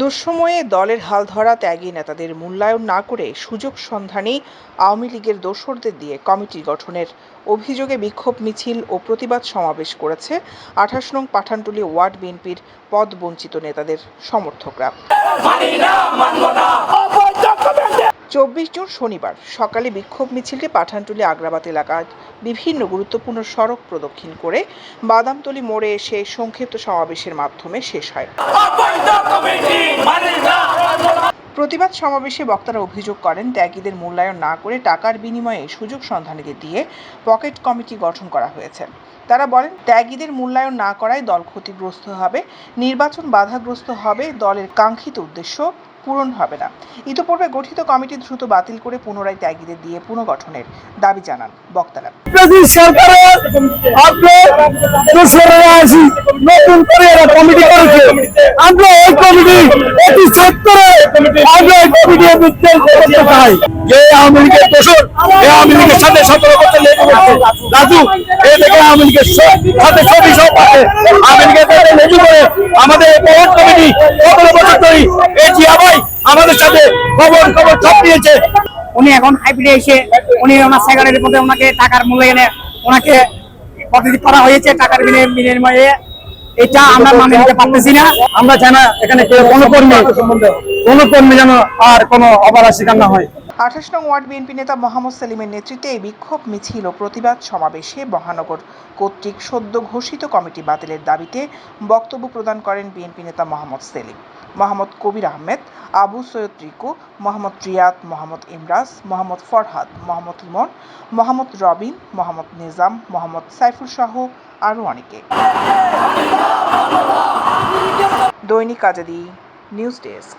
দুঃসময়ে দলের হাল ধরা ত্যাগী নেতাদের মূল্যায়ন না করে সুযোগ সন্ধানে আওয়ামী লীগের দোসরদের দিয়ে কমিটি গঠনের অভিযোগে বিক্ষোভ মিছিল ও প্রতিবাদ সমাবেশ করেছে আঠাশ নং পাঠানটুলি ওয়ার্ড বিএনপির পদ বঞ্চিত নেতাদের সমর্থকরা। চব্বিশ জুন শনিবার সকালে বিক্ষোভ মিছিলটি পাঠানটুলি আগ্রাবাদ এলাকার বিভিন্ন গুরুত্বপূর্ণ সড়ক প্রদক্ষিণ করে বাদামতলি মোড়ে এসে সংক্ষিপ্ত সমাবেশের মাধ্যমে শেষ হয়। প্রতিবাদ সমাবেশে বক্তারা অভিযোগ করেন, ত্যাগীদের মূল্যায়ন না করে টাকার বিনিময়ে সুযোগ সন্ধানীদের দিয়ে পকেট কমিটি গঠন করা হয়েছে। তারা বলেন, ত্যাগীদের মূল্যায়ন না করায় দল ক্ষতিগ্রস্ত হবে, নির্বাচন বাধাগ্রস্ত হবে, দলের কাঙ্ক্ষিত উদ্দেশ্য পূরণ হবে না। ইতোপূর্বে গঠিত কমিটি দ্রুত বাতিল করে পুনরায় ত্যাগীদের দিয়ে পুনর্গঠনের দাবি জানান বক্তারা। নতুন করে কমিটি করেছে। আমরা এই কমিটি অতি সত্তরে আমরা এই কমিটি করতে চাই। যে আওয়ামী লীগের দোষর এই আওয়ামী লীগের সাথে সতেরো বছর লেগে করছে রাজু এই থেকে আওয়ামী লীগের সাথে ছবি সব আছে। আওয়ামী লীগের করে আমাদের এই কমিটি সতেরো বছর ধরে এই জিয়া ভাই আমাদের সাথে খবর খবর সব দিয়েছে। উনি এখন হাইব্রিডে এসে উনি ওনার সেক্রেটারির মধ্যে ওনাকে টাকার মূল্যায়নে ওনাকে পদ্ধতি করা হয়েছে টাকার বিনিময়ে- বিনিময়ে। এটা আমরা মানে নিতে পারতেছি না। আমরা চাই না এখানে কেউ কোনো কর্মী কোনো কর্মী যেন আর কোনো অপরাধ শিকার না হয়। আঠাশ নং ওয়ার্ড বিএনপি নেতা মোহাম্মদ সেলিমের নেতৃত্বে এই বিক্ষোভ মিছিল ও প্রতিবাদ সমাবেশে মহানগর কর্তৃক সদ্য ঘোষিত কমিটি বাতিলের দাবিতে বক্তব্য প্রদান করেন বিএনপি নেতা মোহাম্মদ সেলিম। মোহাম্মদ কবির আহমেদ, আবু সৈয়দ রিকু, মোহাম্মদ রিয়াদ, মোহাম্মদ ইমরাজ, মোহাম্মদ ফরহাদ, মোহাম্মদ ইমন, মোহাম্মদ রবিন, মোহাম্মদ নিজাম, মোহাম্মদ সাইফুল শাহ আরও অনেকে। দৈনিক আজাদি, নিউজ ডেস্ক।